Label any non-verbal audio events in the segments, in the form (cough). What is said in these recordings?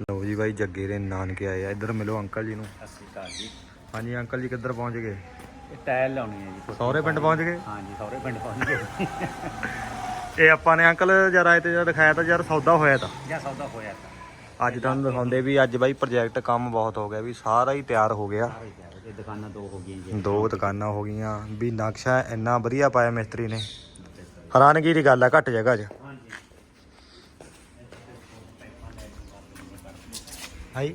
ਲਓ ਜੀ ਬਾਈ ਜੱਗੇ ਦੇ ਨਾਨਕੇ ਆਏ ਆ। ਇੱਧਰ ਮਿਲੋ ਅੰਕਲ ਜੀ ਨੂੰ। ਸਤਿ ਸ਼੍ਰੀ ਅਕਾਲ ਜੀ। ਹਾਂਜੀ ਅੰਕਲ ਜੀ ਕਿੱਧਰ ਪਹੁੰਚ ਗਏ? ਇਹ ਟਾਇਲ ਲਾਉਣੀ ਹੈ ਜੀ। ਸਹੁਰੇ ਪਿੰਡ ਪਹੁੰਚ ਗਏ? ਹਾਂਜੀ ਸਹੁਰੇ ਪਿੰਡ ਪਹੁੰਚ ਗਏ। ਇਹ ਆਪਾਂ ਨੇ ਅੰਕਲ ਜਦ ਆਏ ਤੇ ਜਦ ਦਿਖਾਇਆ ਤਾਂ ਯਾਰ ਸੌਦਾ ਹੋਇਆ ਤਾਂ। ਜਾਂ ਸੌਦਾ ਹੋਇਆ ਤਾਂ। ਅੱਜ ਤੁਹਾਨੂੰ ਦਿਖਾਉਂਦੇ ਵੀ ਅੱਜ ਬਾਈ ਪ੍ਰੋਜੈਕਟ ਕੰਮ ਬਹੁਤ ਹੋ ਗਿਆ ਵੀ ਸਾਰਾ ਹੀ ਤਿਆਰ ਹੋ ਗਿਆ। ਦੁਕਾਨਾਂ ਦੋ ਹੋ ਗਈਆਂ ਜੀ। ਦੋ ਦੁਕਾਨਾਂ ਹੋ ਗਈਆਂ। ਵੀ ਨਕਸ਼ਾ ਇੰਨਾ ਵਧੀਆ ਪਾਇਆ ਮਿਸਤਰੀ ਨੇ। ਹੈਰਾਨਗੀ ਦੀ ਗੱਲ ਆ ਘੱਟ ਜਗ੍ਹਾ 'ਚ। ਹਾਈ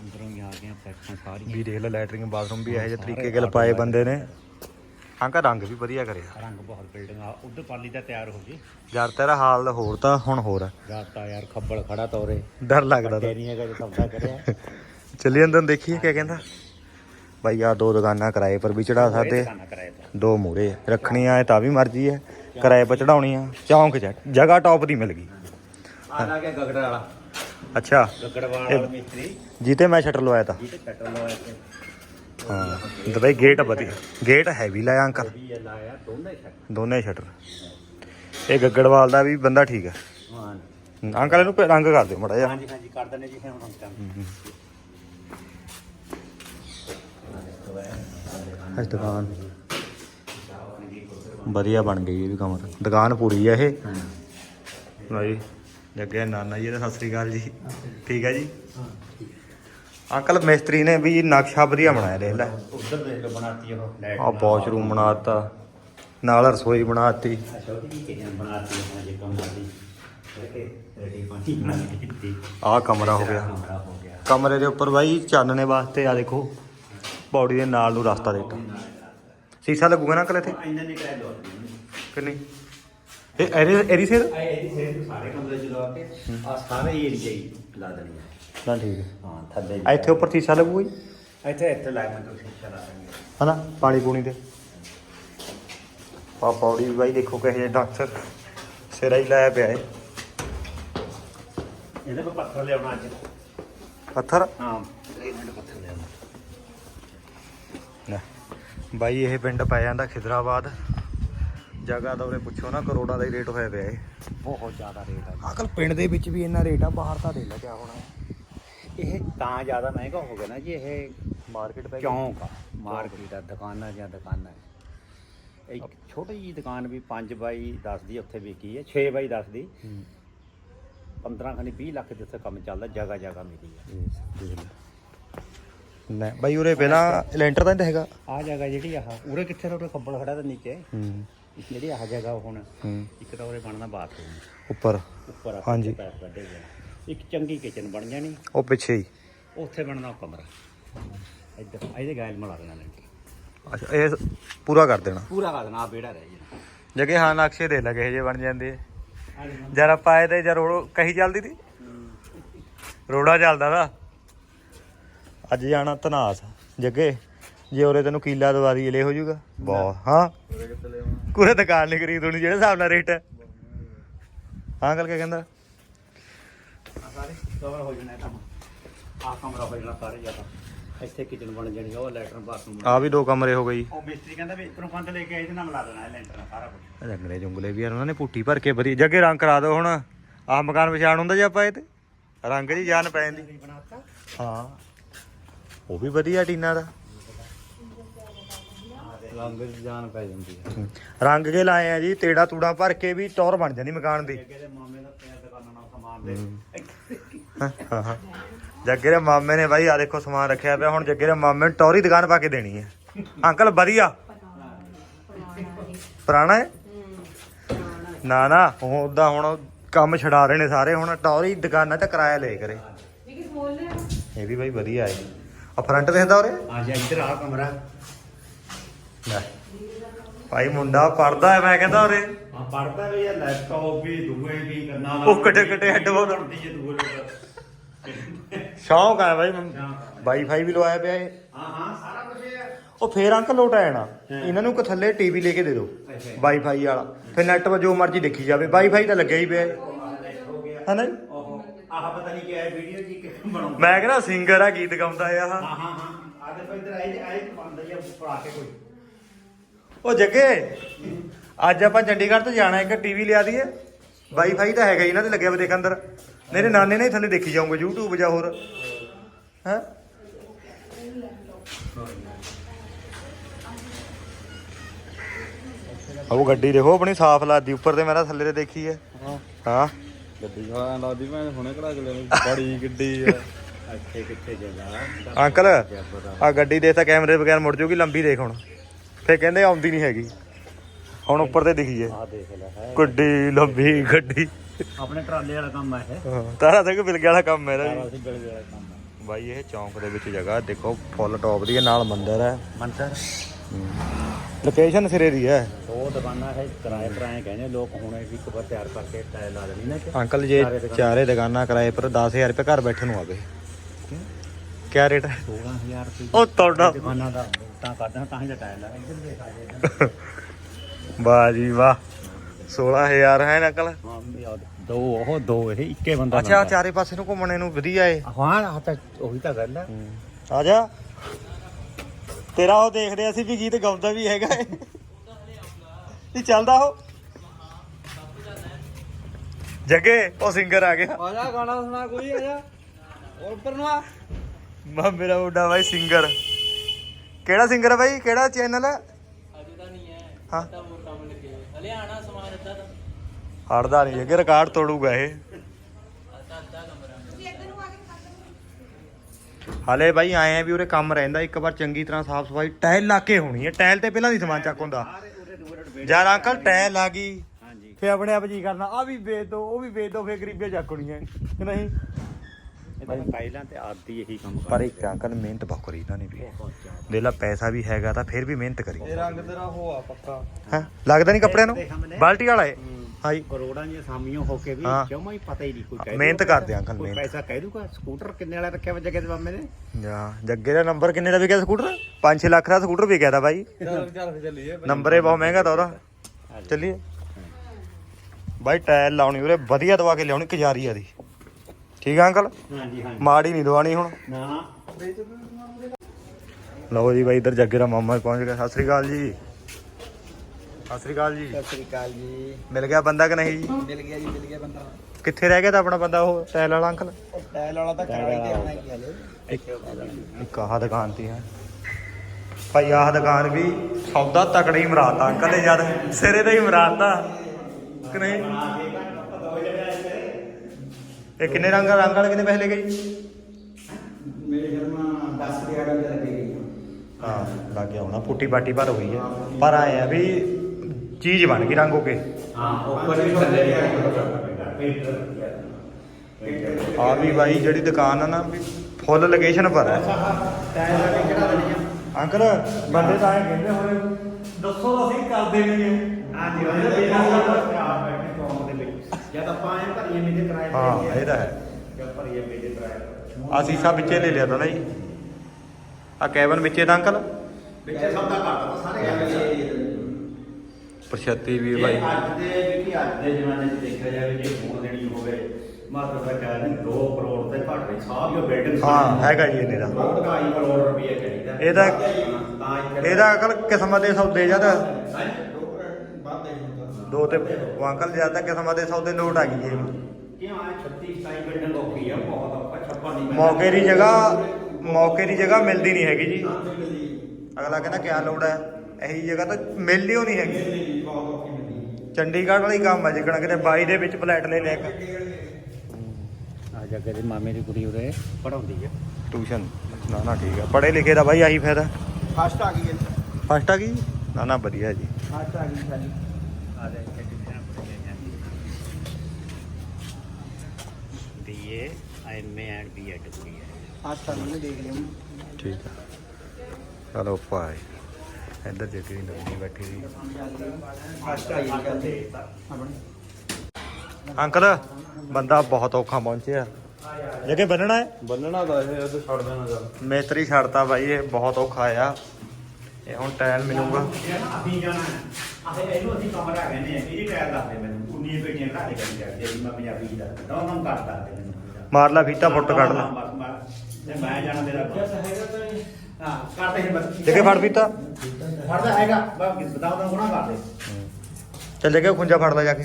ਅੰਦਰੋਂ ਹੀ ਆ ਗਈਆਂ ਪੈਕਾਂ ਸਾਰੀਆਂ। ਵੀ ਦੇਖ ਲੈ ਲੈਟਰਿੰਗ ਬਾਥਰੂਮ ਵੀ ਇਹੋ ਜਿਹੇ ਤਰੀਕੇ ਨਾਲ ਪਾਏ ਬੰਦੇ ਨੇ। ਅੰਕਲ ਰੰਗ ਵੀ ਵਧੀਆ ਕਰਿਆ ਰੰਗ ਬਹੁਤ ਬਿਲਡਿੰਗ ਆ। ਉਧਰ ਪਾਲੀ ਦਾ ਤਿਆਰ ਹੋ ਗਈ ਯਾਰ ਤੇਰਾ ਹਾਲ ਹੋਰ ਤਾਂ ਹੁਣ ਹੋਰ ਆ। ਰਾਤਾ ਯਾਰ ਖੱਬਲ ਖੜਾ ਤੋਰੇ। ਡਰ ਲੱਗਦਾ ਤਾਂ। ਕਦੇ ਸੌਦਾ ਕਰਿਆ। ਚੱਲੀ ਅੰਦਰ ਦੇਖੀਏ ਕੀ ਕਹਿੰਦਾ। ਬਾਈ ਆ ਦੋ ਦੁਕਾਨਾਂ ਕਿਰਾਏ ਪਰ ਵੀ ਚੜਾ ਸਕਦੇ। ਦੋ ਮੂਰੇ ਰੱਖਣੀਆਂ ਐ ਤਾਂ ਵੀ ਮਰਜ਼ੀ ਐ ਕਿਰਾਏ ਪਰ ਚੜਾਉਣੀਆਂ ਚੌਂਕ 'ਚ ਜਗ੍ਹਾ ਟੌਪ ਦੀ ਮਿਲ ਗਈ। ਆ ਲਾ ਕੇ ਗਗੜ ਵਾਲਾ। ਅੱਛਾ। ਗਗੜਵਾਲ ਵਾਲਾ ਮਿਸਤਰੀ। ਜਿੱਤੇ ਮੈਂ ਸ਼ਟਰ ਲਵਾਇਆ ਤਾਂ। ਜਿਹਦੇ ਪੈਟਰੋਲ ਲਵਾਇਆ ਤੇ ਹਾਂ ਤੇ ਬਾਈ ਗੇਟ ਵਧੀਆ। ਗੇਟ ਹੈਵੀ ਲਾਇਆ ਅੰਕਲ। ਵੀ ਇਹ ਲਾਇਆ ਦੋਨੇ ਦੋਨੇ ਸ਼ਟਰ। ਇਹ ਗੱਗੜਵਾਲ ਦਾ ਵੀ ਬੰਦਾ ਠੀਕ ਹੈ ਹਾਂ। ਅੰਕਲ ਇਹਨੂੰ ਰੰਗ ਕਰ ਦਿਓ ਮੜਾ ਜਿਹਾ। ਹਾਂਜੀ ਹਾਂਜੀ ਕਰ ਦਿੰਦੇ ਜੀ ਹੁਣ ਹੁਣ ਕੰਮ ਅੱਜ ਦੁਕਾਨ ਵਧੀਆ ਬਣ ਗਈ ਇਹ ਵੀ ਕੰਮ ਤਾਂ। ਦੁਕਾਨ ਪੂਰੀ ਆ ਇਹ। ਲਓ ਜੀ। ਜੱਗੇ ਨਾਨਾ ਜੀ ਦਾ ਸਤਿ ਸ੍ਰੀ ਅਕਾਲ ਜੀ। ਠੀਕ ਹੈ ਜੀ? ਅੰਕਲ ਮਿਸਤਰੀ ਨੇ ਵੀ ਨਕਸ਼ਾ ਵਧੀਆ ਬਣਾਇਆ ਦੇਖ ਲੈ। ਉਧਰ ਦੇਖ ਲਓ ਬਣਾਤੀ ਉਹ ਲਾਈਟ ਆ ਵਾਸ਼ਰੂਮ ਬਣਾਤਾ ਨਾਲ ਰਸੋਈ ਬਣਾਤੀ। ਹੈ ਜੇ ਕੰਮ ਕਰਦੀ ਕੇ ਦਿੱਤੀ। ਆ ਕਮਰਾ ਹੋ ਗਿਆ। ਕਮਰਾ ਹੋ ਦੇ ਉੱਪਰ ਬਾਈ ਚਾਨਣੇ ਵਾਸਤੇ ਆ ਦੇਖੋ ਪੌੜੀ ਦੇ ਨਾਲ ਨੂੰ ਰਸਤਾ ਦਿੱਤਾ। ਸੀਸਾ ਲੱਗੂਗਾ ਨਾ ਅੰਕਲ ਇੱਥੇ? ਕਿੰਨੀ ਇਹ ਐਰੀ ਐਰੀ ਸੇਰ ਆ ਇਹਦੀ ਸੇਰ ਨੂੰ ਸਾਰੇ ਕਮਰੇ ਚ ਕੇ ਆ ਸਾਰੇ ਏਰੀਆ ਹੀ ਲਾ ਦੇਣੀ ਹੈ ਨਾ ਠੀਕ ਹੈ ਹਾਂ ਥੱਲੇ ਆ ਇੱਥੇ ਉੱਪਰ ਸੀਸਾ ਲੱਗੂਗਾ ਜੀ? ਇੱਥੇ ਇੱਥੇ ਲਾਇਆ ਮੈਂ ਤੁਸੀਂ ਚਲਾ ਦਾਂਗੇ ਹਨਾ ਪਾਣੀ ਪੂਣੀ ਤੇ ਆ ਪੌੜੀ ਵੀ ਬਾਈ ਦੇਖੋ ਕਿਹੋ ਡਾਕਟਰ ਸਿਰਾ ਹੀ ਲਾਇਆ ਪਿਆ ਏ। ਇਹਦੇ ਕੋਲ ਪੱਥਰ ਲਿਆਉਣਾ ਅੱਜ। ਪੱਥਰ? ਹਾਂ ਇਹਦੇ ਪੱਥਰ ਲਿਆਉਣਾ। ਲੈ, ਬਾਈ ਇਹ ਪਿੰਡ ਪੈ ਜਾਂਦਾ ਖਿਦਰਾਬਾਦ। ਜਗ੍ਹਾ ਦਾ ਉਰੇ ਪੁੱਛੋ ਨਾ ਕਰੋੜਾਂ ਦਾ ਹੀ ਰੇਟ ਹੋਇਆ ਪਿਆ ਏ ਬਹੁਤ ਜ਼ਿਆਦਾ ਰੇਟ ਹੈ ਅਕਲ ਪਿੰਡ ਦੇ ਵਿੱਚ ਵੀ ਇੰਨਾ ਰੇਟ ਆ ਬਾਹਰ ਤਾਂ ਦੇ ਲੈ ਕਿਆ ਹੋਣਾ। ਇਹ ਤਾਂ ਜ਼ਿਆਦਾ ਮਹਿੰਗਾ ਹੋ ਗਿਆ ਨਾ ਜੀ ਇਹ ਮਾਰਕੀਟ ਪੈ ਚੌਂਕ ਆ ਮਾਰਕੀਟ ਆ ਦੁਕਾਨਾਂ ਜਾਂ ਦੁਕਾਨਾਂ। ਇੱਕ ਛੋਟੀ ਜੀ ਦੁਕਾਨ ਵੀ 5 ਬਾਈ 10 ਦੀ ਉੱਥੇ ਵਿਕੀ ਹੈ 6 ਬਾਈ 10 ਦੀ। 15 ਖਣੀ 20 ਲੱਖ ਦੇ ਉੱਥੇ ਕੰਮ ਚੱਲਦਾ ਜਗ੍ਹਾ ਜਗ੍ਹਾ ਮਿਲੀ ਹੈ। ਲੈ ਬਾਈ ਉਰੇ ਪਹਿਲਾਂ ਲੈਂਟਰ ਤਾਂ ਨਹੀਂ ਹੈਗਾ? ਆ ਜਗ੍ਹਾ ਜਿਹੜੀ ਆਹ ਉਰੇ ਕਿੱਥੇ ਰੋੜੇ ਖੱਬਲ ਖੜਾ ਤੇ ਨੀਚੇ? ਹੂੰ। ਜਿਹੜੀ ਆਹ ਜਗ੍ਹਾ ਹੁਣ ਇੱਕ ਤਾਂ ਉਰੇ ਬਣਨਾ ਬਾਥਰੂਮ। ਉੱਪਰ। ਉੱਪਰ ਆ ਹਾਂਜੀ। ਪੈਪ ਕੱਢੇ ਗਏ ਇੱਕ ਚੰਗੀ ਕਿਚਨ ਬਣ ਜਾਣੀ। ਉਹ ਪਿੱਛੇ ਹੀ। ਉੱਥੇ ਬਣਨਾ ਉਹ ਕਮਰਾ। ਇੱਧਰ ਇਹਦੇ ਗਾਇਲ ਮਲਾ ਦੇਣਾ ਲੈਂਟਰ ਅੱਛਾ ਇਹ ਪੂਰਾ ਕਰ ਦੇਣਾ। ਪੂਰਾ ਕਰ ਦੇਣਾ ਆ ਬੇੜਾ ਰਹਿ ਜਾਣਾ। ਜਗੇ ਹਾਂ ਨਕਸ਼ੇ ਦੇ ਲਗੇ ਜੇ ਬਣ ਜਾਂਦੇ ਆਪਾਂ ਆਏ ਤੇ ਜਦ ਰੋਡ ਕਹੀ ਚੱਲਦੀ ਤੀ? ਰੋੜਾ ਚੱਲਦਾ ਦਾ ਅੱਜ ਜਾਣਾ ਧਨਾਸ। ਜੱਗੇ ਜੇ ਉਰੇ ਤੈਨੂੰ ਕੀਲਾ ਦਵਾ ਦੀ ਲੈ ਹੋ ਜਾਊਗਾ। ਬਹੁਤ ਹਾਂ। ਕੋਈ ਦੁਕਾਨ ਨਹੀਂ ਖਰੀਦ ਹੋਣੀ ਜਿਹੜੇ ਹਿਸਾਬ ਨਾਲ ਰੇਟ। ਹੈ ਹਾਂ ਗੱਲ ਕਿਆ ਕਹਿੰਦਾ। ਸਾਰੇ ਕਵਰ ਹੋ ਜਾਣਾ ਇਹ ਕੰਮ ਆ ਕਮਰਾ ਹੋ ਜਾਣਾ ਸਾਰੇ ਜ਼ਿਆਦਾ ਇੱਥੇ ਕਿਚਨ ਬਣ ਜਾਣੀ ਉਹ ਲੈਟਰਨ ਬਾਥਰੂਮ ਆ ਵੀ ਦੋ ਕਮਰੇ ਹੋ ਗਈ ਉਹ ਮਿਸਤਰੀ ਕਹਿੰਦਾ ਵੀ ਇੱਧਰੋਂ ਕੰਧ ਲੈ ਕੇ ਆਏ ਤੇ ਨਾ ਮਿਲਾ ਦੇਣਾ ਲੈਂਟਰ ਸਾਰਾ ਕੁਝ ਰੰਗਲੇ ਜੁੰਗਲੇ ਵੀ ਯਾਰ ਉਹਨਾਂ ਨੇ ਪੁੱਟੀ ਭਰ ਕੇ ਵਧੀਆ ਜੱਗੇ ਰੰਗ ਕਰਾ ਦਿਓ ਹੁਣ। ਆਹ ਮਕਾਨ ਪਛਾਣ ਹੁੰਦਾ ਜੇ ਆਪਾਂ ਇਹ ਤੇ। ਰੰਗ ਦੀ ਜਾਨ ਪੈ ਜਾਂਦੀ। ਹਾਂ। ਉਹ ਵੀ ਵਧੀਆ ਟੀਨਾ ਦਾ। ਰੰਗ ਦੀ ਜਾਨ ਪੈ ਜਾਂਦੀ ਹੈ। ਰੰਗ ਕੇ ਲਾਏ ਆ ਜੀ ਤੇੜਾ ਤੂੜਾ ਭਰ ਕੇ ਵੀ ਟੌਰ ਬਣ ਜਾਂਦੀ ਮਕਾਨ ਦੀ। ਅੱਗੇ ਦੇ ਮਾਮੇ ਦਾ ਪਿਆ ਦੁਕਾਨਾਂ ਨਾਲ ਸਮਾਨ ਦੇ। ਹਾਂ, ਹਾਂ। ਜੱਗੇ ਦੇ ਮਾਮੇ ਨੇ ਬਾਈ ਆ ਦੇਖੋ ਸਮਾਨ ਰੱਖਿਆ ਪਿਆ। ਹੁਣ ਜੱਗੇ ਦੇ ਮਾਮੇ ਨੂੰ ਟੌਰੀ ਦੁਕਾਨ ਪਾ ਕੇ ਦੇਣੀ ਹੈ। ਅੰਕਲ ਵਧੀਆ। ਪੁਰਾਣਾ ਹੈ? ਨਾ ਨਾ ਉਹਦਾ ਹੁਣ ਕੰਮ ਛਡਾ ਰਹੇ ਨੇ ਸਾਰੇ। ਹੁਣ ਟੌਰੀ ਦੁਕਾਨਾਂ ਤੇ ਕਿਰਾਇਆ ਲੈ ਕਰੇ ਇਹ ਵੀ ਬਾਈ ਵਧੀਆ ਹੈ। ਆ ਫਰੰਟ ਦੇਖਦਾ ਉਰੇ? ਆ ਜਾ ਇੱਧਰ ਆ ਕਮਰਾ। ਲੈ। ਭਾਈ ਮੁੰਡਾ ਪੜਦਾ ਹੈ ਮੈਂ ਕਹਿੰਦਾ ਉਰੇ। ਆ ਪੜਦਾ ਵੀ ਆ ਲੈਪਟਾਪ ਵੀ ਦੂਏ ਵੀ ਕੰਨਾਂ ਉਹ ਕੱਟੇ- ਕੱਟੇ headphone। ਉੜਦੀ ਜੇ ਦੂਏ ਸ਼ੌਂਕ ਆ ਬਾਈ ਵਾਈਫਾਈ ਵੀ ਲਵਾਇਆ ਪਿਆ ਇਹ। ਹਾਂ ਹਾਂ ਸਾਰਾ ਕੁਝ ਹੈ ਉਹ ਫੇਰ ਅੰਕਲ ਲੋਟ ਆ ਜਾਣਾ ਇਹਨਾਂ ਨੂੰ ਇੱਕ ਥੱਲੇ ਟੀਵੀ ਲੈ ਕੇ ਦੇ ਦਿਓ। ਵਾਈਫਾਈ ਵਾਲਾ। ਫਿਰ ਨੈਟ ਜੋ ਮਰਜ਼ੀ ਦੇਖੀ ਜਾਵੇ। ਵਾਈਫਾਈ ਤਾਂ ਲੱਗਿਆ ਹੀ ਪਿਆ। ਹੈ। ਹੋ ਗਿਆ ਹੈ ਨਾ ਜੀ? ਉਹ ਆਹ ਪਤਾ ਨਹੀਂ ਕੀ ਹੈ ਵੀਡੀਓ ਜੀ ਕਿਵੇਂ ਬਣਾਉਂਦਾ। ਮੈਂ ਕਹਿੰਦਾ ਸਿੰਗਰ ਆ ਗੀਤ ਗਾਉਂਦਾ ਆ। ਹਾਂ ਹਾਂ ਹਾਂ। ਆ ਦੇਖੋ ਇੱਧਰ ਆਏ ਆਏ ਬੰਦਾ ਜਾਂ ਆ ਕੇ ਕੋਈ। ਉਹ ਜੱਗੇ ਅੱਜ ਆਪਾਂ ਚੰਡੀਗੜ੍ਹ ਤੋਂ ਜਾਣਾ ਇੱਕ ਟੀਵੀ ਲਿਆ ਦਈਏ। ਵਾਈਫਾਈ ਤਾਂ ਹੈਗਾ ਹੀ ਇਹਨਾਂ ਦੇ ਲੱਗਿਆ ਵਾ ਦੇਖ ਅੰਦਰ। ਮੇਰੇ ਨਾਨੇ ਨੇ ਥੱਲੇ ਦੇਖੀ ਜਾਊਂਗਾ YouTube ਜਾਂ ਹੋਰ। ਹੈ? ਉਹ ਗੱਡੀ ਦੇਖੋ ਆਪਣੀ ਸਾਫ਼ ਲਾਦੀ ਉੱਪਰ ਤੇ ਮੇਰਾ ਥੱਲੇ ਤੇ ਦੇਖੀ ਹੈ। ਹਾਂ। ਗੱਡੀ ਵਾਲਾ ਲਾਦੀ ਮੈਂ ਹੁਣੇ ਕਢਾ ਕੇ ਲੈ ਲਈ ਬੜੀ ਗੱਡੀ ਆ। ਇੱਥੇ ਕਿੱਥੇ ਜਗ੍ਹਾ ਅੰਕਲ ਆ ਗੱਡੀ ਦੇਖ ਤਾਂ ਕੈਮਰੇ ਬਗੈਰ ਮੁੜ ਜੂਗੀ ਲੰਬੀ ਦੇਖ ਹੁਣ। ਫੇ ਕਹਿੰਦੇ ਆਉਂਦੀ ਨਹੀਂ ਹੈਗੀ। ਹੁਣ ਉੱਪਰ ਤੇ ਦਿਖੀ ਹੈ ਆ ਦੇਖ ਲੈ ਹੈ ਗੱਡੀ ਲੰਬੀ ਗੱਡੀ। ਆਪਣੇ ਟਰਾਲੇ ਵਾਲਾ ਕੰਮ ਹੈ ਇਹ। ਹਾਂ, ਤਾਰਾ ਸਿੰਘ ਬਿਲਗੇ ਵਾਲਾ ਕੰਮ ਹੈ ਇਹਦਾ ਸਾਰਾ ਵੀ ਅਸੀਂ ਗਲੇ ਵਾਲਾ ਕੰਮ ਹੈ ਬਾਈ ਇਹ ਚੌਂਕ ਦੇ ਵਿੱਚ ਜਗ੍ਹਾ ਦੇਖੋ ਫੁੱਲ ਟੌਪ ਦੀ ਹੈ ਨਾਲ ਮੰਦਿਰ ਹੈ। ਮੰਤਰ ਲੋਕੇਸ਼ਨ ਸਿਰੇ ਦੀ ਹੈ। ਦੋ ਦੁਕਾਨਾਂ ਹੈ ਕਿਰਾਏ ਕਿਰਾਏ ਕਹਿੰਦੇ ਲੋਕ ਹੁਣ ਇਹ ਵੀ ਇੱਕ ਵਾਰ ਤਿਆਰ ਕਰਕੇ ਟਾਇਲ ਲਾ ਦੇਣੀ ਨਾ ਕਿ ਅੰਕਲ ਜੇ ਚਾਰੇ ਦੁਕਾਨਾਂ। ਚਾਰੇ ਦੁਕਾਨਾਂ ਕਿਰਾਏ ਪਰ 10000 ਰੁਪਏ ਘਰ ਬੈਠੇ ਨੂੰ ਆਵੇ ਕਿਆ ਰੇਟ ਹੈ? 16000 ਰੁਪਏ। ਉਹ ਤੁਹਾਡਾ ਦੁਕਾਨਾਂ ਦਾ। ਤਾਂ ਕਰਦਾ ਤਾਂ ਹੀ ਤਾਂ ਟਾਇਲ ਲਾ ਇੱਧਰ ਦੇਖ ਆ ਜੇ ਵਾਹ। ਜੀ ਵਾਹ 16000 ਹੈ ਆਹ ਦੋ ਉਹ ਦੋ ਇਹ ਇੱਕੇ ਬੰਦਾ ਅੱਛਾ। ਚਾਰੇ ਪਾਸੇ ਨੂੰ ਘੁੰਮਣੇ ਨੂੰ ਵਧੀਆ ਏ। ਹਾਂ ਆਹ ਤਾਂ ਉਹੀ ਤਾਂ ਗੱਲ ਹੈ। ਆ ਜਾ। ਤੇਰਾ ਉਹ ਦੇਖਦੇ ਅਸੀਂ ਵੀ ਗੀਤ ਗਾਉਂਦਾ ਵੀ ਹੈਗਾ ਏ। ਇਹ ਚੱਲਦਾ ਉਹ। ਜੱਗੇ ਉਹ ਸਿੰਗਰ ਆ ਗਿਆ। ਆ ਜਾ ਗਾਣਾ ਸੁਣਾ ਕੋਈ ਆ ਜਾ। ਉੱਪਰ ਨੂੰ ਆ। ਮਾ ਮੇਰਾ ਮੁੰਡਾ ਬਾਈ ਸਿੰਗਰ ਕਿਹੜਾ ਸਿੰਗਰ ਹੈ ਬਾਈ? ਕਿਹੜਾ ਚੈਨਲ ਹੈ ਅਜੇ ਤਾਂ ਨਹੀਂ ਹੈ। ਹਾਂ। ਤਾਂ ਹੋਰ ਕੰਮ ਲੱਗੇ ਹਲੇ ਆਣਾ ਸਮਾਨ ਅੱਧਾ ਤਾਂ। ਹੜਦਾ ਨਹੀਂ ਜੱਗੇ ਰਿਕਾਰਡ ਤੋੜੂਗਾ ਇਹ। ਅੱਧਾ ਅੱਧਾ ਕਮਰਾ ਹਲੇ ਬਾਈ ਆਏ ਆ ਵੀ ਉਰੇ ਕੰਮ ਰਹਿੰਦਾ। ਇੱਕ ਵਾਰ ਚੰਗੀ ਤਰ੍ਹਾਂ ਸਾਫ਼ ਸਫ਼ਾਈ ਟਾਇਲ ਲਾ ਕੇ ਹੋਣੀ ਹੈ। ਟਾਇਲ ਤੇ ਪਹਿਲਾਂ ਨਹੀਂ ਸਮਾਨ ਚੱਕ ਹੁੰਦਾ। ਯਾਰ ਅੰਕਲ ਟਾਇਲ ਆ ਗਈ। ਹਾਂਜੀ। ਫੇ ਆਪਣੇ ਆਪ ਜੀ ਕਰਨਾ। ਆ ਵੀ ਵੇਚ ਦੋ ਉਹ ਵੀ ਵੇਚ ਦੋ ਫੇ ਗਰੀਬੇ ਚੱਕਣੀ ਹੈ ਕਿ ਨਹੀਂ? ਇਹ ਤਾਂ ਪਹਿਲਾਂ ਤੇ ਆਦੀ ਇਹੀ ਕੰਮ ਪਰ ਇੱਕ ਅੰਕਲ ਮਿਹਨਤ ਬਹੁਤ ਕਰੀ ਇਹਨਾਂ ਨੇ ਵੀ। ਦੇ ਲਾ ਪੈਸਾ ਵੀ ਹੈਗਾ ਤਾਂ ਫਿਰ ਵੀ ਮਿਹਨਤ ਕਰੀ। ਇਹ ਰੰਗ ਤੇਰਾ ਹੋ ਆ ਪੱਕਾ। ਹੈ? ਲੱਗਦਾ ਨਹੀਂ ਕੱਪੜਿਆਂ ਨੂੰ? ਦੇਖ। ਬਾਲਟੀ ਵਾਲਾ ਹੈ। ਹਾਂਜੀ ਕਰੋੜਾਂ ਦੀਆਂ ਸਾਮੀਆਂ ਹੋ ਕੇ ਵੀ। ਜਮਾ ਹੀ ਪਤਾ ਹੀ ਨਹੀਂ ਕੋਈ ਕਹਿ ਮਿਹਨਤ ਕਰਦੇ ਅੰਕਲ, ਮਿਹਨਤ। ਪੈਸਾ ਕਹਿ ਦੂਗਾ? ਸਕੂਟਰ ਕਿੰਨੇ ਵਾਲਾ ਰੱਖਿਆ ਵਾ ਜੱਗੇ ਦੇ ਮਾਮੇ ਨੇ? ਜਾਂ ਜੱਗੇ ਦਾ ਨੰਬਰ ਕਿੰਨੇ ਦਾ ਵਿਕਿਆ ਸਕੂਟਰ? 5-6 ਲੱਖ ਦਾ ਸਕੂਟਰ ਵਿਕਿਆ ਦਾ ਬਾਈ। ਚੱਲ ਚੱਲ ਫੇ ਚੱਲੀਏ ਨੰਬਰ ਇਹ ਬਹੁਤ ਮਹਿੰਗਾ ਤਾ ਉਹਦਾ। ਚੱਲੀਏ। ਬਾਈ ਟਾਇਲ ਲਾਉਣੀ ਉਰੇ ਵਧੀਆ ਦਵਾ ਕੇ ਲਿਆਉਣੀ ਕਜਾਰੀਆ ਦੀ। ਠੀਕ ਆ ਅੰਕਲ? ਹਾਂਜੀ ਹਾਂਜੀ। ਮਾੜੀ ਨਹੀਂ ਦਵਾਣੀ ਹੁਣ। ਨਾ ਲਓ ਜੀ ਬਾਈ ਇੱਧਰ ਜੱਗੇ ਦਾ ਮਾਮਾ ਵੀ ਪਹੁੰਚ ਗਿਆ। ਸਤਿ ਸ੍ਰੀ ਅਕਾਲ ਜੀ। ਸਤਿ ਸ੍ਰੀ ਅਕਾਲ ਜੀ। ਸਤਿ ਸ੍ਰੀ ਅਕਾਲ ਜੀ। ਮਿਲ ਗਿਆ ਬੰਦਾ ਕਿ ਨਹੀਂ? ਜੀ ਮਿਲ ਗਿਆ ਜੀ ਮਿਲ ਗਿਆ ਬੰਦਾ। ਕਿੱਥੇ ਰਹਿ ਗਿਆ ਤਾਂ ਆਪਣਾ ਬੰਦਾ ਉਹ ਟਾਇਲ ਵਾਲਾ ਅੰਕਲ? ਉਹ ਟਾਇਲ ਵਾਲਾ ਤਾਂ ਕਰਾਈ ਤੇ ਆਉਣਾ ਹੀ ਹਲੇ ਇੱਕ ਆਹ ਦੁਕਾਨ ਤੇ ਹੈ ਭਾਈ ਆਹ ਦੁਕਾਨ ਵੀ ਸੌਦਾ ਤਕੜੀ ਮਰਾਤਾ ਅੰਕਲ ਨੇ ਜਦ। ਸਿਰੇ ਤੇ ਹੀ ਮਰਾਤਾ। ਕਿ ਨਹੀਂ? ਇਹ ਕਿੰਨੇ ਰੰਗ ਰੰਗ ਵਾਲੇ ਕਿੰਨੇ ਪੈਸੇ ਲੈ ਗਏ ਜੀ ਮੇਰੇ ਘਰ ਮਾ 10 ਦੇ ਆੜਾ ਲੱਗੇ ਗਈ ਹਾਂ ਲੱਗ ਗਿਆ ਹੋਣਾ ਪੁੱਟੀ ਬਾਟੀ ਭਰ ਹੋਈ ਹੈ। ਪਰ ਆਏ ਆ ਵੀ ਚੀਜ਼ ਬਣ ਗਈ ਰੰਗ ਹੋ ਕੇ। ਹਾਂ ਉੱਪਰ ਵੀ ਥੱਲੇ ਵੀ ਆ ਵੀ ਬਾਈ ਜਿਹੜੀ ਦੁਕਾਨ ਆ ਨਾ ਵੀ ਫੁੱਲ ਲੋਕੇਸ਼ਨ ਪਰ ਹੈ ਟਾਇਲ ਲਾ ਕੇ ਕਿਹੜਾ ਦੇਣੀਆਂ ਅੰਕਲ ਬੰਦੇ ਤਾਂ ਕਹਿੰਦੇ ਹੋਣੇ ਦੱਸੋ ਤਾਂ ਅਸੀਂ ਕਰਦੇ ਨਹੀਂ ਹੈ ਹਾਂਜੀ ਉਹਦੇ ਬਿਨਾਂ ਦਾ ਦੇ ਜਦ ਆਪਾਂ ਐ ਭਰੀਏ ਮੇਜੇ ਕਿਰਾਏ ਤੇ ਹਾਂ, ਲਈਏ, ਇਹ ਤਾਂ ਹੈ। ਜਦ ਭਰੀਏ ਮੇਜੇ ਕਿਰਾਏ ਤੇ। ਆ ਸੀਸਾ ਵਿੱਚੇ ਲੈ ਲਿਆ ਤਾਂ ਨਾ ਜੀ ਆ ਕੈਬਨ ਵਿੱਚੇ ਤਾਂ ਅੰਕਲ? ਵਿੱਚੇ ਸੌਦਾ ਘੱਟ ਸਾਰੇ ਜਾਂਦੇ ਪ੍ਰਸ਼ਤੀ ਵੀ ਬਾਈ। ਅੱਜ ਦੇ ਵੀ ਅੱਜ ਦੇ ਜ਼ਮਾਨੇ 'ਚ ਦੇਖਿਆ ਜਾਵੇ ਜੇ ਫੋਨ ਦੇਣੀ ਹੋਵੇ ਮਾਤਰ ਦਾ ਚਾਹ ਨਹੀਂ 2 ਕਰੋੜ ਤੇ ਘੱਟ ਨਹੀਂ ਸਾਰੀ ਬਿਲਡਿੰਗ ਹਾਂ ਹੈਗਾ ਜੀ ਇਹਨੇ ਦਾ। ਬਹੁਤ 2.5 ਕਰੋੜ ਰੁਪਏ ਚਾਹੀਦਾ ਇਹਦਾ ਇਹਦਾ ਅੰਕਲ ਕਿਸਮਾਂ ਦੇ ਸੌਦੇ ਜਦ ਦੇ ਹੁੰਦਾ ਦੋ ਤੇ ਉਹ ਅੰਕਲ ਜਦ ਤੱਕ ਕਿਸਮਾਂ ਦੇ ਸੌਦੇ ਲੋਟ ਆ ਗਈ ਇਹ। ਕਿਉਂ ਆ 36 27 ਬਿਲਡਿੰਗ ਔਖੀ ਆ ਬਹੁਤ ਔਖਾ ਛੱਪਾ ਨਹੀਂ ਮੌਕੇ ਦੀ ਜਗ੍ਹਾ ਮੌਕੇ ਦੀ ਜਗ੍ਹਾ ਮਿਲਦੀ ਨਹੀਂ ਹੈਗੀ ਜੀ। ਅਗਲਾ ਕਹਿੰਦਾ ਕਿਆ ਲੋੜ ਹੈ? ਇਹੀ ਜਗ੍ਹਾ ਤਾਂ ਮਿਲਦੀ ਓ ਨਹੀਂ ਹੈਗੀ ਚੰਡੀਗੜ੍ਹ ਵਾਲੀ ਕੰਮ ਹੈ ਜਿੱਕਣਾ ਕਿਤੇ ਬਾਈ ਦੇ ਵਿੱਚ ਫਲੈਟ ਲੈ ਲਿਆ ਇੱਕ। ਆ ਜੱਗੇ ਦੇ ਮਾਮੇ ਦੀ ਕੁੜੀ ਉਹਦੇ ਪੜਾਉਂਦੀ ਆ। ਟਿਊਸ਼ਨ। ਨਾ ਨਾ ਠੀਕ ਆ। ਪੜ੍ਹੇ ਲਿਖੇ ਦਾ ਬਾਈ ਆਹੀ ਫਾਇਦਾ। ਫਸਟ ਆ ਗਈ ਫਸਟ ਆ ਗਈ ਨਾ ਨਾ ਵਧੀਆ ਜੀ। ਫਸਟ ਆ ਗਈ ਸਾਡੀ। ਚਲੋ ਭਾਈ ਇੱਧਰ ਦੀ ਨਵੀਂ ਬੈਠੀ ਸੀ ਤੇ ਅੰਕਲ ਬੰਦਾ ਬਹੁਤ ਔਖਾ ਪਹੁੰਚਿਆ ਜਗੇ ਬੰਨਣਾ ਹੈ ਬੰਨਣਾ ਦਾ ਇਹ ਛੱਡ ਦੇਣਾ ਚੱਲ ਮੇਤਰੀ ਛੱਡਤਾ ਬਾਈ ਇਹ ਬਹੁਤ ਔਖਾ ਆ ਇਹ ਹੁਣ ਟਾਇਲ ਮਿਲੂਗਾ। ਅਸੀਂ ਜਾਣਾ ਅਸੀਂ ਇਹਨੂੰ ਅਸੀਂ ਕਮਰਾ ਕਹਿੰਦੇ ਆ ਇਹਦੀ ਟਾਇਰ ਦੱਸ ਦੇ ਮੈਨੂੰ। 19 ਪੇਟੀਆਂ ਘੜਾ ਦੇ ਕਰੀ ਜਾਂਦੇ ਆ ਮੈਂ ਪੰਜਾਬੀ ਚ ਦੱਸ ਦੋ ਨਾਮ ਕੱਟ ਦੱਸ ਦੇ ਮੈਨੂੰ। ਮਾਰ ਲਾ ਫੀਤਾ ਫੁੱਟ ਕੱਢ ਲਾ। ਤੇ ਮੈਂ ਜਾਣਾ ਤੇਰਾ ਹਾਂ ਕਰਦੇ ਹਾਂ ਬਸ। ਜਗੇ ਫੜ ਫੀਤਾ। ਫੜਦਾ ਹੈਗਾ ਬਸ ਬਤਾਓ ਤਾਂ ਗੁਣਾ ਕਰ ਦੇ ਚੱਲ ਜਗੇ ਖੁੰਜਾ ਫੜ ਲੈ ਜਾ ਕੇ।